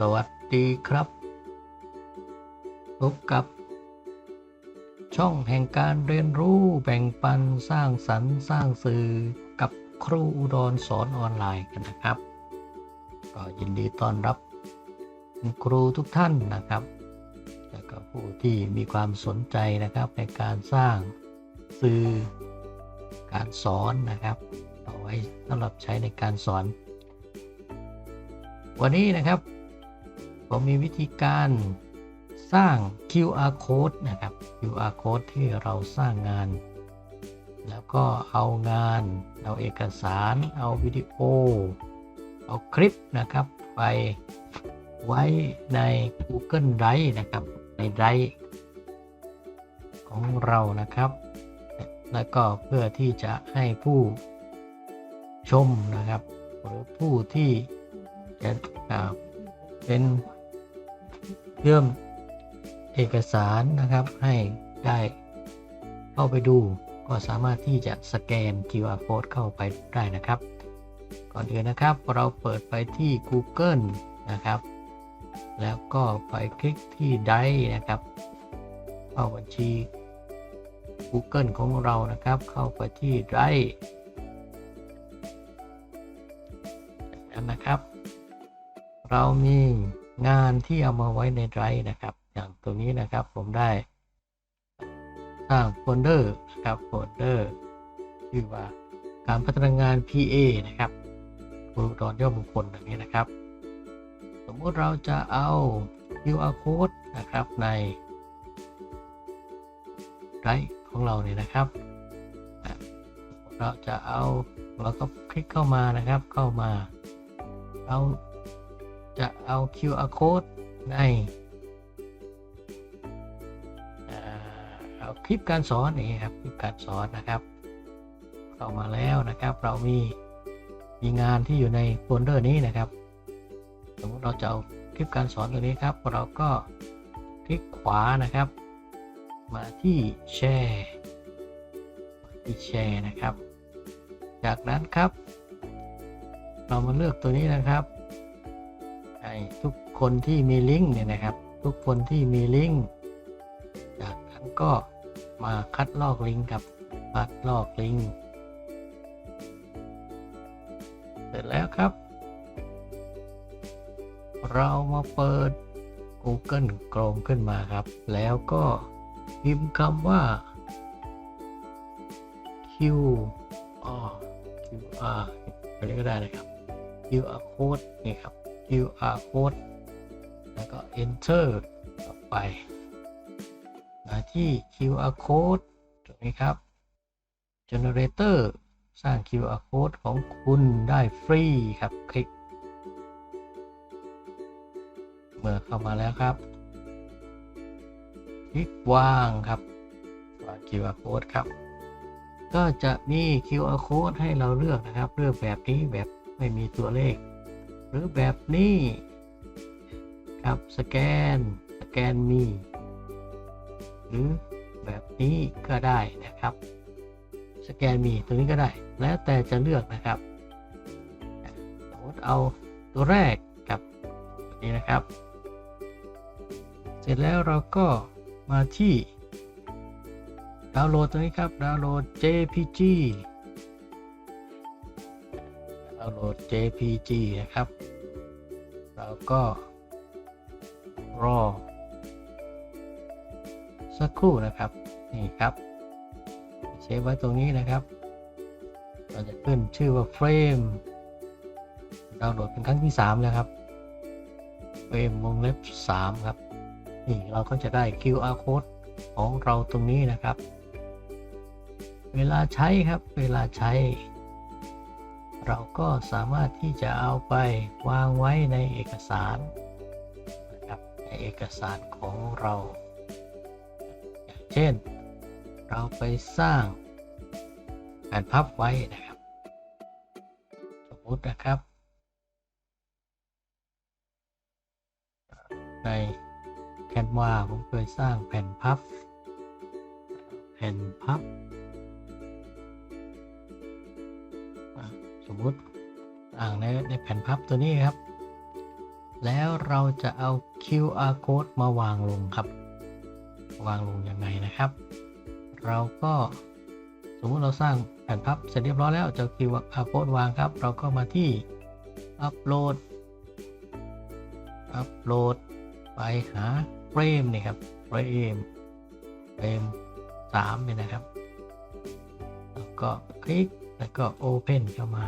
สวัสดีครับ พบกับ ช่องแห่งการเรียนรู้แบ่งปันสร้างสรรค์สร้างสื่อกับครูอุดรสอนออนไลน์กันนะครับ ก็ยินดีต้อนรับคุณครูทุกท่านนะครับ แล้วก็ผู้ที่มีความสนใจนะครับในการสร้างสื่อการสอนนะครับเอาไว้สำหรับใช้ในการสอน วันนี้นะครับ ผมมีวิธีการสร้าง QR code นะครับ QR code ที่เราสร้างงาน แล้วก็เอางาน เอาเอกสาร เอาวิดีโอ เอาคลิปนะครับ ไปไว้ใน Google Drive นะครับ ใน Drive ของเรานะครับ แล้วก็เพื่อที่จะให้ผู้ชมนะครับ หรือผู้ที่จะเป็น เรื่องเอกสารนะครับให้ได้เข้าไปดู ก็สามารถที่จะสแกน QR code เข้าไปได้นะครับ ก่อนอื่นนะครับเราเปิดไปที่ Google นะครับ แล้วก็ไปคลิกที่ Drive นะครับเข้าบัญชี Google ของเรานะครับ เข้าไปที่ Drive จากนั้นะครับ เรามี งานที่เอามาไว้ใน Drive นะครับ อย่างตัวนี้นะครับผมได้สร้างโฟลเดอร์นะครับโฟลเดอร์ชื่อว่าการพัฒนางาน PA นะครับครูดอนย่อมงคลอย่างนี้นะครับ สมมติเราจะเอา QR code นะครับใน Drive ของเราเนี่ยนะครับ เราจะเอาเราก็คลิกเข้ามานะครับเข้ามาเรา จะเอา QR code ในอ่เอาคลิปการสอนนี่ครับคลิปการสอนนะครับ เข้ามาแล้วนะครับ เรามีมีงานที่อยู่ในโฟลเดอร์นี้นะครับ สมมติเราจะเอาคลิปการสอนตัวนี้ครับ เราก็คลิกขวานะครับ มาที่แชร์ที่แชร์นะครับ จากนั้นครับ เรามาเลือกตัวนี้นะครับ ทุกคนที่มีลิงก์เนี่ยนะครับ ทุกคนที่มีลิงก์จากนั้นก็มาคัดลอกลิงก์กับคัดลอกลิงก์เสร็จแล้วครับ เรามาเปิด Google Chrome ขึ้นมาครับ แล้วก็พิมพ์คำว่า Q R QR อะไรก็ได้นะครับ QR code นี่ครับ QR code แล้วก็ enter ต่อไป มาที่ QR code ตรงนี้ครับ generator สร้าง QR code ของคุณได้ฟรีครับ คลิก เมื่อเข้ามาแล้วครับ คลิกวางครับวาง QR code ครับ ก็จะมี QR code ให้เราเลือกนะครับ เลือกแบบนี้แบบไม่มีตัวเลข รือแบบนี้ครับสแกน สแกนมี หรือแบบนี้ก็ได้นะครับ สแกนมีตัวนี้ก็ได้ แล้วแต่จะเลือกนะครับสมมติเอาตัวแรกกับนี้นะครับ เสร็จแล้วเราก็มาที่ดาวน์โหลดตัวนี้ครับ ดาวน์โหลด JPG าวน์โหลด JPG นะครับเราก็รอสักครู่นะครับ นี่ครับ เซฟไว้ตรงนี้นะครับ เราจะขึ้นชื่อว่าเฟรมดาวน์โหลดเป็นครั้งที่ 3 แล้วครับเฟรมวงเล็บ 3 ครับ นี่เราก็จะได้ QR code ของเราตรงนี้นะครับ เวลาใช้ครับ เวลาใช้ เราก็สามารถที่จะเอาไปวางไว้ในเอกสารนะครับในเอกสารของเรา อย่างเช่น เราไปสร้างแผ่นพับไว้นะครับ สมมตินะครับ ในแคนวาผมเคยสร้างแผ่นพับ แผ่นพับ มมุติอ่างในในแผ่นพับตัวนี้ครับ แล้วเราจะเอา QR code มาวางลงครับ วางลงยังไงนะครับ เราก็สมมติเราสร้างแผ่นพับเสร็จเรียบร้อยแล้วจะ QR code วางครับ เราก็มาที่อัปโหลด อัปโหลด ไปหาเฟรมนี่ครับเฟรมเฟรมสามเนี่ยนะครับ แล้วก็คลิก แล้วก็ Open เข้ามา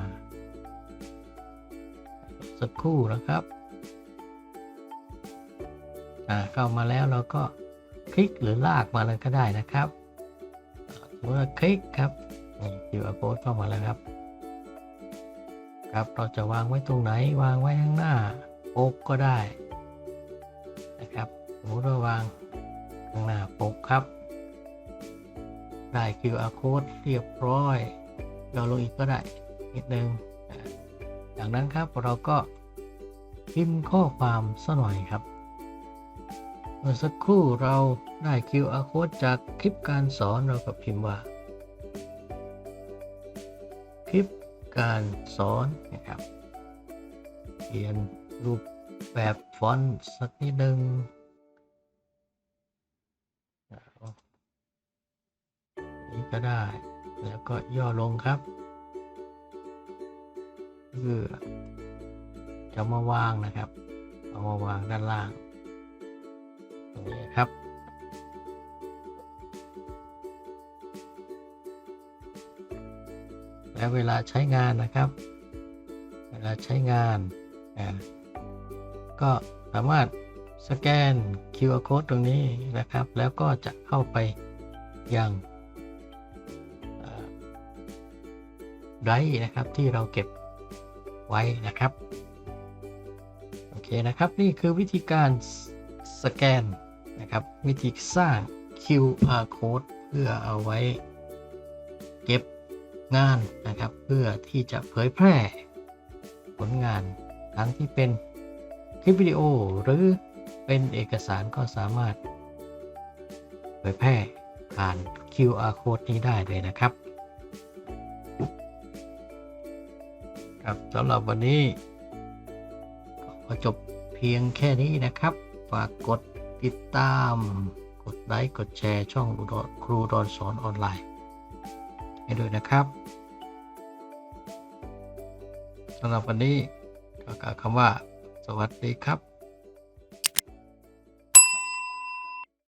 สักครู่นะครับ อ่าเข้ามาแล้วเราก็คลิกหรือลากมาเลยก็ได้นะครับ เมื่อคลิกครับนี่ QR code เข้ามาแล้วครับ ครับเราจะวางไว้ตรงไหนวางไว้ข้างหน้าปกก็ได้นะครับสมมติว่าวางข้างหน้าปกครับ ได้ QR code เรียบร้อย เราลงอีกก็ได้นิดนึงจากนั้นครับเราก็พิมพ์ข้อความสักหน่อยครับเมื่อสักครู่เราได้ QR code จากคลิปการสอนเราก็พิมพ์ว่า คลิปการสอนนะครับเขียนรูปแบบฟอนต์สักนิดหนึ่งนี่ก็ได้ แล้วก็ย่อลงครับเพื่อจะมาวางนะครับ เอามาวางด้านล่างตรงนี้ครับ แล้วเวลาใช้งานนะครับ เวลาใช้งานอ่าก็สามารถสแกน QR code ตรงนี้นะครับ แล้วก็จะเข้าไปยัง ไดร์นะครับที่เราเก็บไว้นะครับ โอเคนะครับ นี่คือวิธีการสแกนนะครับ วิธีสร้าง QR code เพื่อเอาไว้เก็บงานนะครับ เพื่อที่จะเผยแพร่ผลงานทั้งที่เป็นคลิปวิดีโอหรือเป็นเอกสารก็สามารถ เผยแพร่ผ่าน QR code นี้ได้เลยนะครับ ครับสำหรับวันนี้ก็ขอจบเพียงแค่นี้นะครับ ฝากกดติดตาม กดไลค์กดแชร์ช่องครูดอนสอนออนไลน์ ให้ด้วยนะครับสำหรับวันนี้ก็กล่าวคำว่า สวัสดีครับ